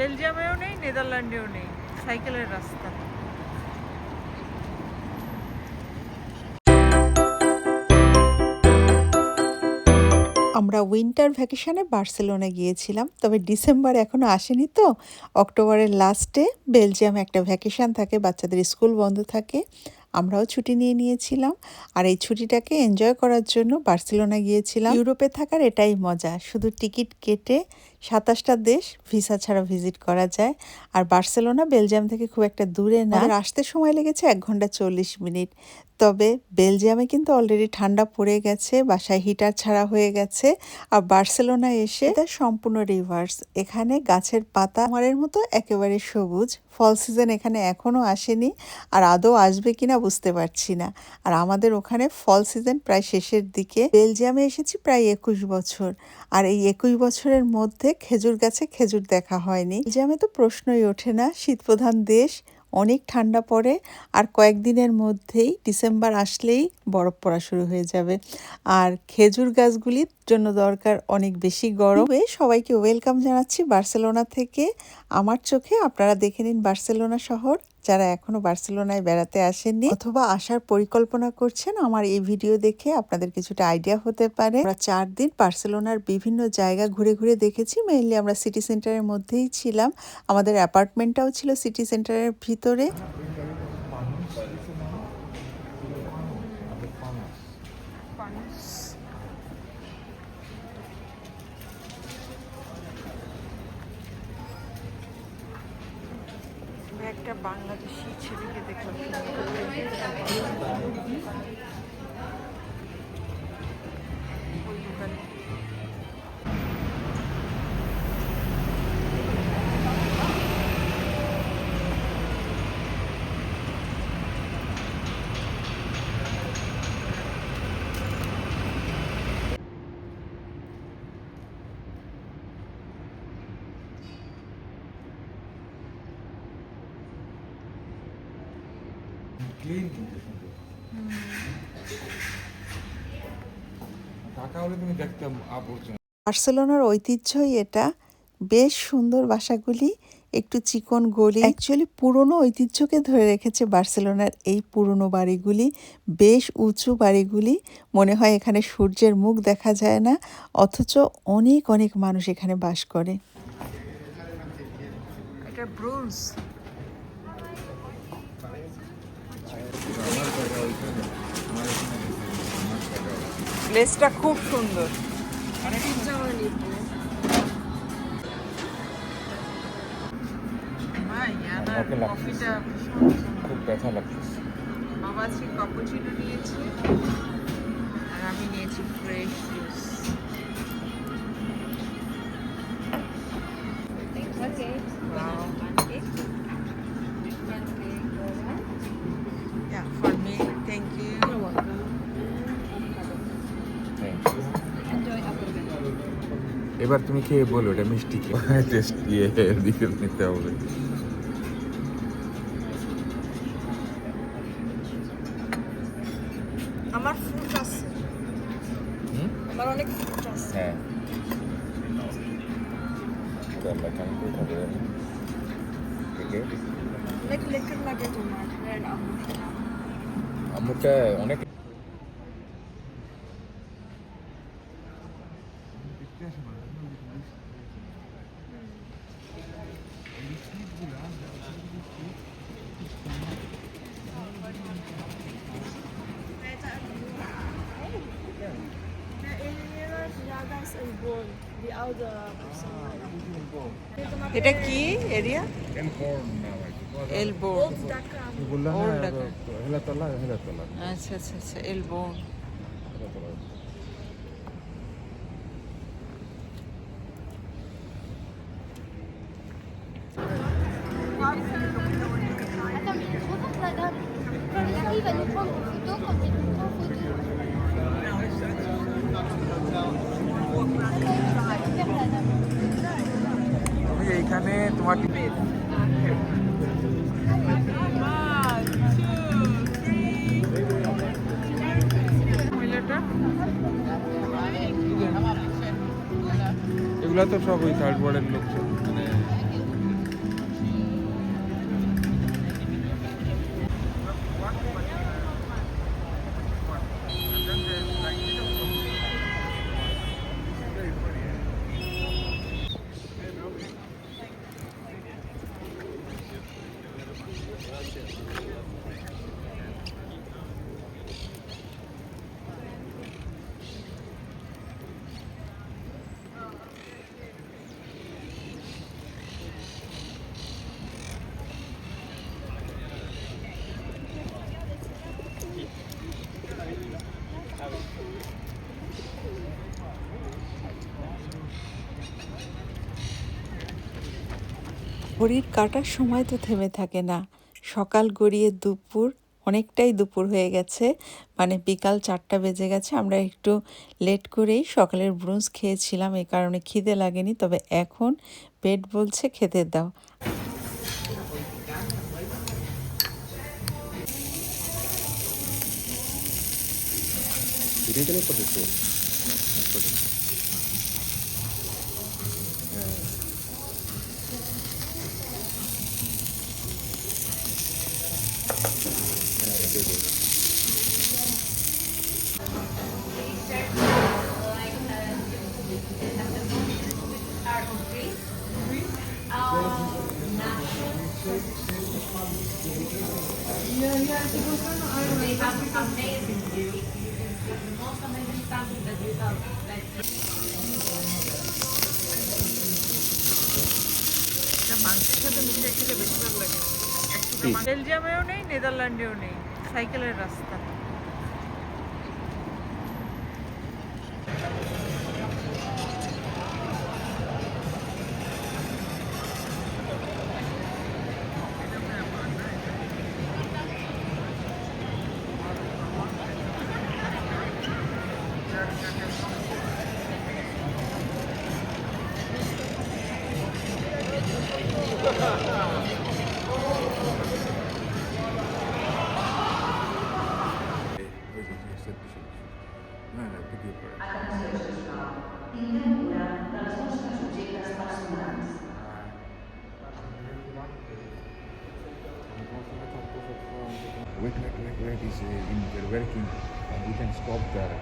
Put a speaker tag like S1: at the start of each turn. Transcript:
S1: বেলজিয়ামেও নেই, নেদারল্যান্ডেও নেই, সাইকেলের রাস্তা।
S2: আমরা উইন্টার ভ্যাকেশনে বার্সেলোনা গিয়েছিলাম, তবে ডিসেম্বর এখনও আসেনি তো। অক্টোবরের লাস্টে বেলজিয়ামে একটা ভ্যাকেশন থাকে, বাচ্চাদের স্কুল বন্ধ থাকে। আমরাও ছুটি নিয়ে নিয়েছিলাম। আর এই ছুটিটাকে এনজয় করার জন্য বার্সেলোনা গিয়েছিলাম। ইউরোপে থাকার এটাই মজা। শুধু টিকিট কেটে সাতাশটা দেশ ভিসা ছাড়া ভিজিট করা যায়। আর বার্সেলোনা বেলজিয়াম থেকে খুব একটা দূরে না। আসতে সময় লেগেছে এক ঘণ্টা চল্লিশ মিনিট। তবে বেলজিয়ামে কিন্তু অলরেডি ঠান্ডা পড়ে গেছে, বাসায় হিটার ছাড়া হয়ে গেছে। আর বার্সেলোনা এসে এটা সম্পূর্ণ রিভার্স এখানে গাছের পাতা আমারের মতো একেবারে সবুজ। ফল সিজন এখানে এখনও আসেনি। আর আদৌ আসবে কিনা বুঝতে পারছি না। আর আমাদের ওখানে ফল সিজন প্রায় শেষের দিকে। বেলজিয়ামে এসেছি প্রায় একুশ বছর। আর এই একুশ বছরের মধ্যে খেজুর গাছে খেজুর দেখা হয়নি। জামে তো প্রশ্নই ওঠে না। শীতপ্রধান দেশ, অনেক ঠান্ডা পড়ে আর কয়েকদিনের মধ্যেই ডিসেম্বর আসলেই বরফ পড়া শুরু হয়ে যাবে। আর খেজুর গাছগুলির জন্য দরকার অনেক বেশি গরমে। সবাইকে ওয়েলকাম জানাচ্ছি বার্সেলোনা থেকে। আমার চোখে আপনারা দেখে নিন বার্সেলোনা শহর। যারা এখনও বার্সেলোনায় বেড়াতে আসেননি অথবা আসার পরিকল্পনা করছেন, আমার এই ভিডিও দেখে আপনাদের কিছুটা আইডিয়া হতে পারে। আমরা চার দিন বার্সেলোনার বিভিন্ন জায়গা ঘুরে ঘুরে দেখেছি মেইনলি আমরা সিটি সেন্টারের মধ্যেই ছিলাম। আমাদের অ্যাপার্টমেন্টটাও ছিল সিটি সেন্টারের ভিতরে।
S1: একটা বাংলাদেশি ছেলেকে দেখলাম।
S3: ক্লিন কিন্তু সুন্দর। ঢাকা হলে তুমি দেখতাম আবর্জনা।
S2: বার্সেলোনার ঐতিহ্যই এটা। বেশ সুন্দর বাসাগুলি একটু চিকন গলি। অ্যাকচুয়ালি পুরনো ঐতিহ্যকে ধরে রেখেছে বার্সেলোনার এই পুরনো বাড়িগুলি বেশ উঁচু বাড়িগুলি। মনে হয় এখানে সূর্যের মুখ দেখা যায় না অথচ অনেক অনেক মানুষ এখানে বাস করে।
S1: এটা ব্রোঞ্জ। প্লেসটা খুব সুন্দর।
S3: খুব ব্যথা লাগতেছে।
S1: বাবা আজকে কাপুচিনো নিয়েছে আর আমি নিয়েছি ফ্রেশ জুস Yeah,
S3: এবার তুমি খেয়ে বলো এটা মিষ্টি কি টেস্ট দিয়ে দিকে নিতে হবে।
S1: আমার ফ্রুট আছে। আমার অনেক ফ্রুট আছে।
S3: হ্যাঁ। আল্লাহ কেমন করে খাবে
S1: অনেক লেখার লাগে তোমার।
S3: আমুটা অনেক
S1: এটা কি এরিয়া
S3: এনকর্ন নাম আছে
S1: এলবো
S3: বললাম
S1: Old Dhaka.
S3: হেলাতলা হেলাতলা
S1: আচ্ছা আচ্ছা আচ্ছা এলবো
S3: তুমি এইখানে তোমার এগুলা তো সব ওই থার্ড বোর্ডের লোক
S2: ঘড়ির কাটার সময় তো থেমে থাকে না। সকাল গড়িয়ে দুপুর, অনেকটাই দুপুর হয়ে গেছে। মানে বিকাল চারটা বেজে গেছে। আমরা একটু লেট করেই সকালের ব্রুঞ্জ খেয়েছিলাম। এই কারণে খিদে লাগেনি। তবে এখন পেট বলছে খেতে দাও।
S4: Diretely
S1: মাংসের সাথে খেলে বেশি ভালো লাগে? বেলজিয়ামেও নেই নেদারল্যান্ডেও নেই সাইকেলের রাস্তা
S3: Wait, wait, wait, wait, is uh, in, working and we can stop there.